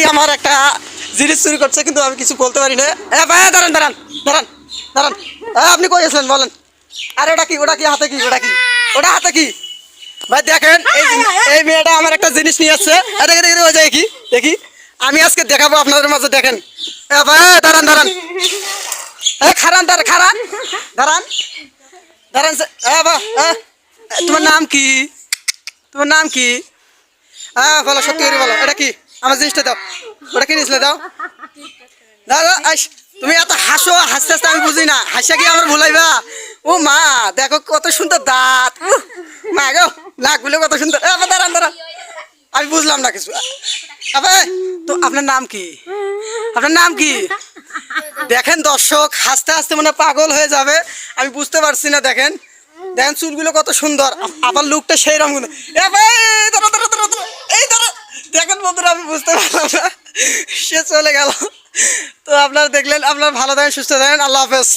ভাই আমার একটা জিনিস চুরি করছে, কিন্তু আমি কিছু বলতে পারি না। এ ভাই দাঁড়ান দাঁড়ান দাঁড়ান দাঁড়ান। আপনি কই গেছিলেন বলেন। আরে, ওটা কি ওটা কি, হাতে কি, ওটা কি? ওটা হাতে কি? ভাই, দেখেন, এই মেয়েটা আমার একটা জিনিস নিয়ে আসছে। দেখে দেখে ওই যায় কি দেখি। আমি আজকে দেখাবো আপনাদের মাঝে, দেখেন। এ ভাই দাঁড়ান দাঁড়ান। এ, খারান, দাঁড়ান খারান। দাঁড়ান। দাঁড়ান এ, বা তোমার নাম কি? তোমার নাম কি? হ্যাঁ বলো, সত্যি করে বলো, এটা কি? আমার জিনিসটা দাও। ওটা কি নিয়েছিলে দাও। দাও, আইস। তুমি এত হাসো হাসতে হাসতে আমি বুঝি না। হাসা কি আমার ভুলাইবা? ও মা দেখো কত সুন্দর দাঁত। মা গো নাকগুলো কত সুন্দর। দাঁড়ান দাঁড়ান। আমি বুঝলাম না কিছু। তো আপনার নাম কি? আপনার নাম কি? দেখেন দর্শক হাসতে হাসতে মানে পাগল হয়ে যাবে। আমি বুঝতে পারছি না দেখেন। দেখেন চুলগুলো কত সুন্দর। আবার লুকটা সেই রকম কিন্তু এ ভাই, দাঁড়া, দাঁড়া, দাঁড়া, দাঁড়া, এই দাঁড়া দেখেন বন্ধুরা, আমি বুঝতে পারলাম না। সে চলে গেল। তো আপনারা দেখলেন, আপনারা ভালো থাকেন, সুস্থ থাকেন। আল্লাহ হাফেজ।